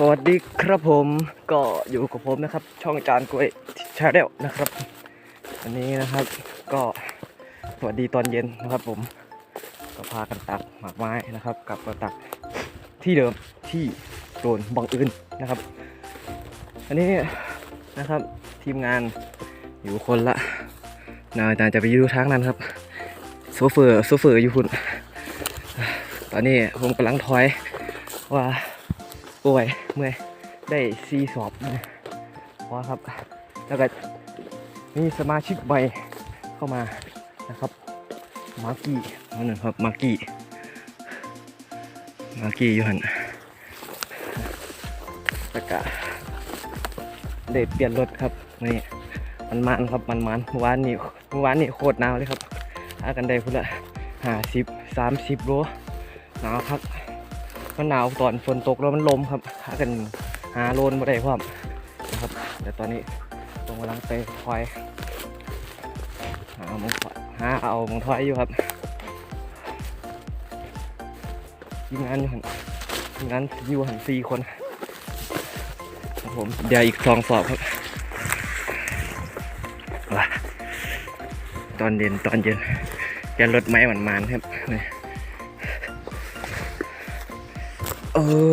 สวัสดีครับผมก็อยู่กับผมนะครับ ช่องจานกล้วยชาแนลนะครับวันนี้นะครับก็สวัสดีตอนเย็นนะครับผมก็พากันตักหมากไม้นะครับ กลับมาตักที่เดิมที่โดนบังเอิญนะครับ อันนี้นะครับทีมงานอยู่คนละนาอาจารย์จะไปยู่ทางนั้นครับโซเฟอร์โซเฟอร์อยู่คุณตอนนี้ผมกำลังถอยว่า ป่วยเมื่อยได้ซีสอบนะเพราะครับ แล้วก็มีสมาชิกใหม่เข้ามานะครับ มาร์กี้นั่นนะครับ มาร์กี้ มาร์กี้อยู่หันแล้วก็ได้เปลี่ยนรถครับนี่มันมันครับมันมันมื่วานนี่มื่วานนี่โคตรหนาวเลยครับหากันได้พุ่นละห้าสิบสามสิบโลหนาวครับ มันหนาวตอนฝนตกแล้วมันลมครับหากันหาโลนมาได้พร้อมนะครับแต่ตอนนี้ผมกำลังไปคอยหาหมองหาเอามองถอยอยู่ครับทีมงานอยู่หันทีมงานอยู่หันสี่คนครับผมเดี๋ยวอีกสองสอบครับว้าตอนเย็นตอนเย็นยันรถไม้หวานมันๆครับ อ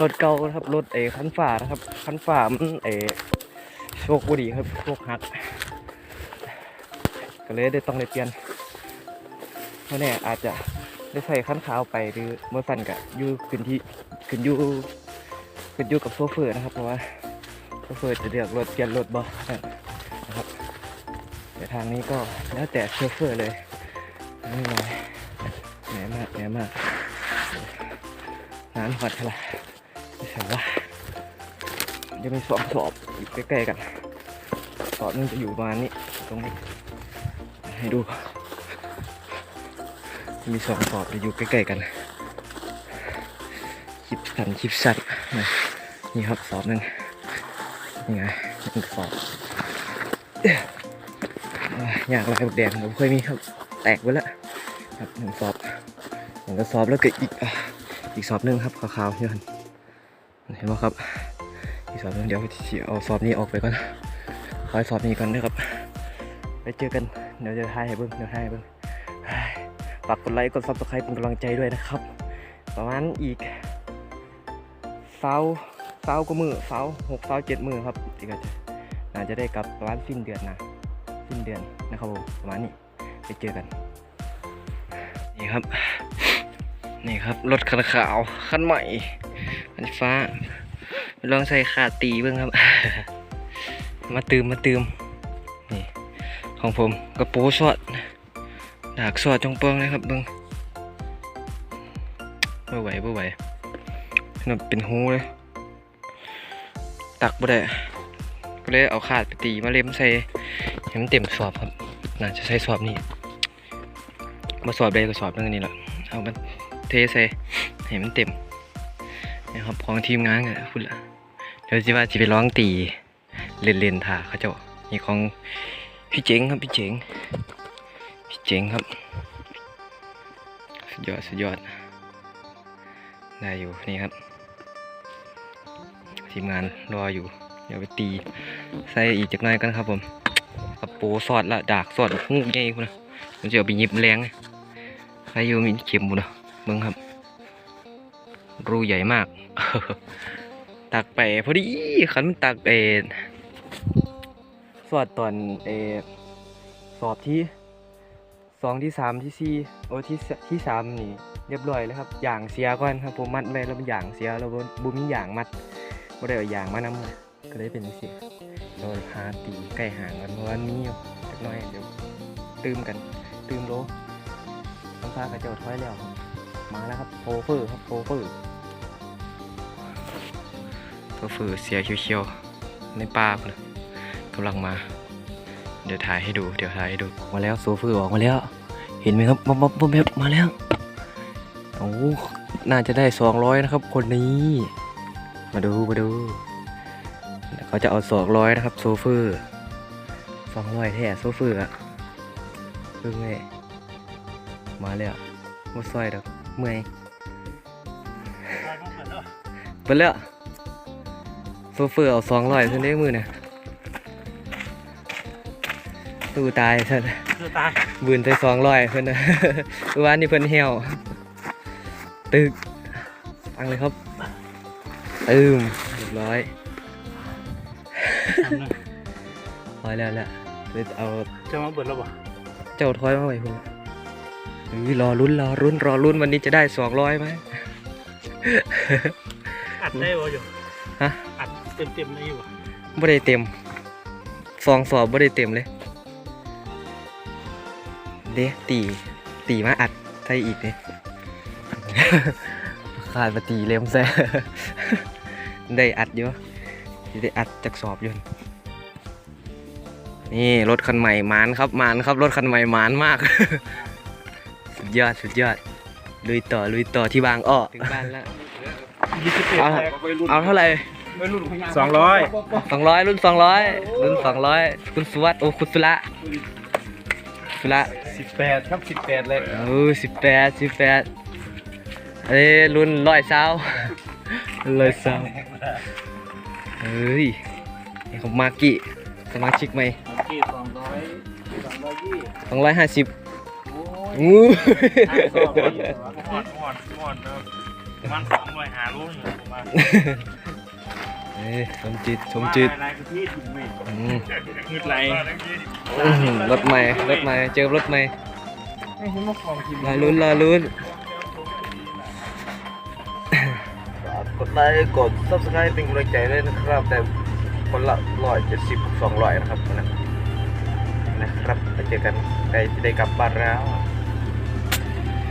รถเก่านะครับรถเอคันฝ่านะครับคันฝ่ามันเอโชคบุดีครับโชคหัก ก็เลยได้ต้องได้เปลี่ยนเพราะเนี่ยอาจจะได้ใส่คันขาวไปหรือเมื่อสั่นกะอยู่ขึ้นที่ขึ้นยู่ขึ้นยู่กับโซเฟอร์นะครับเพราะว่าโซเฟอร์จะเลือกรถเปลี่ยนรถบ่นะครับแต่ทางนี้ก็แล้วแต่โชเฟอร์เลยไม่ไรเหนื่มากเหนื่มาก น้ำหอดท่าไหร่ไม่ใช่ว่าจะมีสองสอบอยู่ใกล้ๆกันสอบนึงจะอยู่ประมาณนี้ตรงนี้ ให้ดู มีสองสอบจะอยู่ใกล้ๆกันคลิปสั้นคลิปสั้นนี่ครับสอบหนึ่งนี่ไงหนึ่งสอบอยากลายบุกแดงผมเคยมีครับ แตกไปแล้วครับหนึ่งสอบหนึ่งกระสอบแล้วก็อีกอะ อีกสอบนึงครับขาวๆเห็นเห็นไหมครับ อีกสอบนึงเดี๋ยวเอาสอบนี้ออกไปก่อนขอให้สอบนี้ก่อนนะครับไปเจอกันเดี๋ยวจะถ่ายให้เบิ้งเดี๋ยวถ่ายให้เบิ้งฝากกดไลค์กดซับสไครป์เป็นกำลังใจด้วยนะครับ ประมาณอีกเสาเสาก็มือเสาหกเสาเจ็ดมือครับที่ก็จะน่าจะได้กลับประมาณสิ้นเดือนนะสิ้นเดือนนะครับผมประมาณนี้ไปเจอกันนี่ครับ นี่ครับ รถคันขาวคันใหม่คันฟ้าไปลองใส่ขาตีเบ้างครับ มาตืมมาตืมนี่ของผมกระโปงสอดดากสอดจงเปิงเลยครับเบิ้งไม่ไหวไม่ไหวน่าเป็นหูเลย ตักบ่ได้ก็เลยเอาขาดไปตีมาเล็มใส่ให้มันเต็มสอบครับน่าจะใช้สอบนี้มาสอบได้ก็สอบเรื่องนี้แหละ เอามันเทใส่ให้มันเต็มนะครับของทีมงานกันพูดละเดี๋ยวจิว่าจะไปร้องตีเล่นเล่นท่าเขาเจ้านี่ของพี่เจ๋งครับพี่เจ๋งพี่เจ๋งครับสุดยอดสุดยอดได้อยู่นี่ครับ ทีมงานรออยู่ เดี๋ยวไปตีใส่อีกจักหน่อยกันครับผมกระโปรงสอดละดากสอดหูใหญ่คุณนะผมจะเอาไปหยิบแรงไง ครอยู่มีเข็มบุนะเบิ่งครับ รูใหญ่มาก ตักไปพอดีขันตักเอสอดตอนเอสอบที่สองที่สามที่สี่โอ้ที่สที่สามนี่เรียบร้อยแล้วครับอย่างเสียก่อนครับผมมัดไว้แล้วมันอย่างเสียแล้วบ่บุมีอย่างมัดบ่ได้เอาอย่างมานำก็เลยเป็นจังซี่เราหาตีใกล้ห่างกันเพราะว่ามีอยู่จักหน่อยเดี๋ยวตื่มกันตื่มโล พากระเจ้าถอยแล้วครับมาแล้วครับโฟเฟอร์ครับโฟเฟอร์โฟเฟอร์เสียเขียวๆในป่าพุ่นนะกำลังมา เดี๋ยวถ่ายให้ดูเดี๋ยวถ่ายให้ดูมาแล้วโซเฟอร์ออกมาแล้ว เห็นไหมครับบ๊อบบ๊อบบ๊อบบ๊อบมาแล้วโอ้น่าจะได้สองร้อยนะครับ คนนี้ มาดูมาดูเขาจะเอาสองร้อยนะครับ โซเฟอร์สองร้อยแท้โซเฟอร์อะเพิ่งเลย มาแล้วมาซอยดอกเมื่อยเปิดแล้วโซเฟอร์เอาสองร้อยเส้นได้มือเนี่ยตู้ตายเส้นคือตายบืนไปสองร้อยเพิ่นนะเมื่อวานนี้เพิ่นเหี่ยวตึกฟังเลยครับตึมเรียบร้อยทำหนึ่งร้อยแล้วแหละเลยเอาจะมาเบิดแล้วบ่เจ้าทอยมาไว้คุณ เฮ้ยรอลุ้นรอรุ่นรอรุ่นวันนี้จะได้สองร้อยไหม อัดได้บ่อยู่ฮะ อัดเต็มเต็มๆได้อยู่บ่บ่ได้เต็มซองสอบบ่ได้เต็มเลย เด้ตี ตีมาอัดไทยอีกเด้ขาดมาตีเล็มแซ่ ได้อัดอยู่สิได้อัดจากสอบอยู่ นี่รถคันใหม่หมานครับหมานครับรถคันใหม่หมานมากสุด ยอดสุดยอด ลุยต่อลุยต่อที่บางอ้อถึงบ้านแล้วยี่สิบเอ็ดเอาเอาเท่าไหร่สองร้อยสองร้อยรุ่นสองร้อยรุ่นสองร้อยคุณสุวัสดิ์โอ้คุณสุระสุระสิบแปดครับสิบแปดเลยเออสิบแปดสิบแปดเอ้ยรุ่นร้อยเศร้าร้อยเศร้าเฮ้ยนี่ของมากิสมาชิกไหมกี่สองร้อยสองร้อยยี่สองร้อยห้าสิบโอู้ หอดหอดหอดครับมันสองร้อยหาลูกอยู่ประมาเอ้ยสมจิตสมจิตลายกระที่ถึงไหมอืมงึดไหลอื้อหือรถใหม่รถใหม่เจอรถใหม่ไอ้ที่มาของทีมรอลุ้นรอลุ้นกดไลค์กด subscribe เป็นกำลังใจด้วยนะครับ แต่คนละร้อยเจ็ดสิบสองร้อยนะครับวันนั้นนะครับไปเจอกันใกล้จะได้กลับบ้านแล้ว